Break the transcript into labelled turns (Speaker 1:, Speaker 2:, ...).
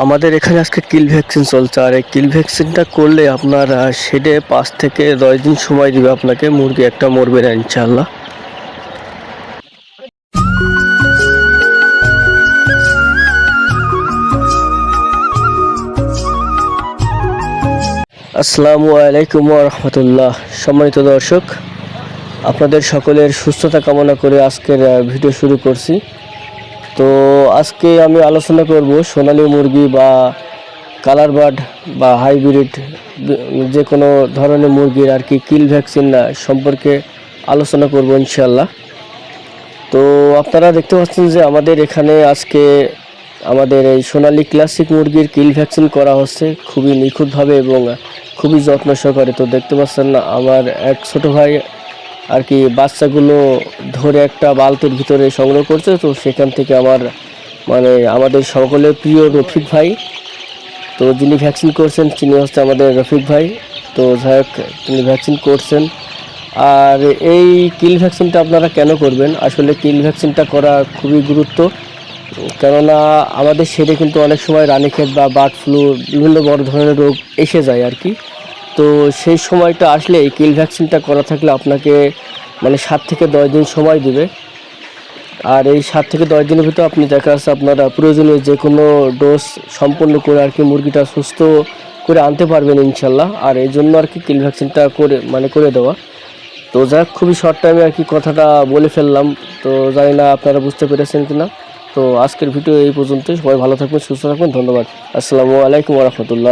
Speaker 1: আমাদের এখানে আজকে কিল ভ্যাকসিন চলছে। আর এই কিল ভ্যাকসিনটা করলে আপনার শেডে পাঁচ থেকে দশ দিন সময় দিবে আপনাকে। মুরগি একটা মরবে না ইনশাল্লাহ আসসালামু আলাইকুম রহমতুল্লাহ। সম্মানিত দর্শক, আপনাদের সকলের সুস্থতা কামনা করে আজকের ভিডিও শুরু করছি। আজকে আমি আলোচনা করব সোনালী মুরগি বা কালার বার্ড বা হাইব্রিড, যে কোনো ধরনের মুরগির আর কি কিল ভ্যাকসিন সম্পর্কে আলোচনা করব ইনশাল্লাহ তো আপনারা দেখতে পাচ্ছেন যে আমাদের এখানে আজকে আমাদের এই সোনালি ক্লাসিক মুরগির কিল ভ্যাকসিন করা হচ্ছে খুবই নিখুঁতভাবে এবং খুবই যত্ন সহকারে। তো দেখতে পাচ্ছেন না, আমার এক ছোট ভাই আর কি বাচ্চাগুলো ধরে একটা বালতির ভিতরে সংগ্রহ করছে, তো সেখান থেকে আমার মানে আমাদের সকলের প্রিয় রফিক ভাই, তো যিনি ভ্যাকসিন করছেন, তিনি হচ্ছে আমাদের রফিক ভাই, তো যাই হোক, তিনি ভ্যাকসিন করছেন। আর এই কিল ভ্যাকসিনটা আপনারা কেন করবেন? আসলে কিল ভ্যাকসিনটা করা খুবই গুরুত্ব, কেননা আমাদের সেরে কিন্তু অনেক সময় রানীক্ষেত বা বার্ড ফ্লু, বিভিন্ন বড় ধরনের রোগ এসে যায় আর কি। তো সেই সময়টা আসলে এই কিল ভ্যাকসিনটা করা থাকলে আপনাকে মানে সাত থেকে দশ দিন সময় দিবে। আর এই সাত থেকে দশ দিনের ভিতরে আপনি দেখা যাচ্ছে আপনারা প্রয়োজনীয় যে কোনো ডোজ সম্পন্ন করে আর কি মুরগিটা সুস্থ করে আনতে পারবেন ইনশাল্লাহ। আর এই জন্য আর কি কিল ভ্যাকসিনটা করে মানে করে দেওয়া। তো যাক, খুবই শর্ট টাইমে আর কি কথাটা বলে ফেললাম। তো জানি না আপনারা বুঝতে পেরেছেন কিনা। তো আজকের ভিডিও এই পর্যন্তই। সবাই ভালো থাকবেন, সুস্থ থাকবেন। ধন্যবাদ। আসসালামু আলাইকুম রহমতুল্লাহ।